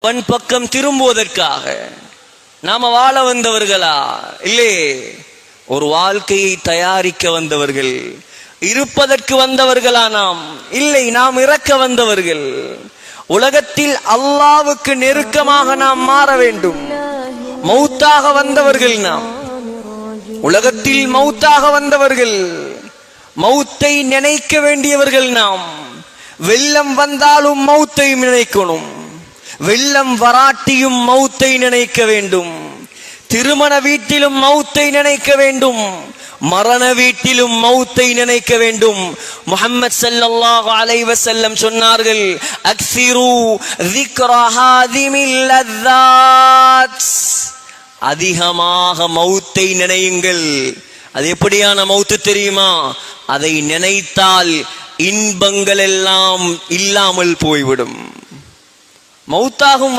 அவன் பக்கம் திரும்புவதற்காக. நாம வாழ வந்தவர்களா? இல்லே ஒரு வாழ்க்கையை தயாரிக்க வந்தவர்கள் இருப்பதற்கு வந்தவர்களா நாம்? இல்லை நாம் இறக்க வந்தவர்கள். உலகத்தில் அல்லாவுக்கு நெருக்கமாக நாம் மாற வேண்டும். மௌத்தாக வந்தவர்கள் நாம். உலகத்தில் மௌத்தாக வந்தவர்கள் மௌத்தை நினைக்க வேண்டியவர்கள் நாம். வெள்ளம் வந்தாலும் மௌத்தை நினைக்கணும். வெள்ளம் வராட்டியும் மௌத்தை நினைக்க வேண்டும். திருமண வீட்டிலும் மௌத்தை நினைக்க வேண்டும். மரண வீட்டிலும் மௌத்தை நினைக்க வேண்டும். முகமது சல்லல்லாஹு அலைவ செல்லம் சொன்னார்கள் அக்சிரு அதிகமாக மௌத்தை நினையுங்கள். அது எப்படியான மௌத்து தெரியுமா? அதை நினைத்தால் இன்பங்கள் எல்லாம் இல்லாமல் போய்விடும். மௌத்தாகும்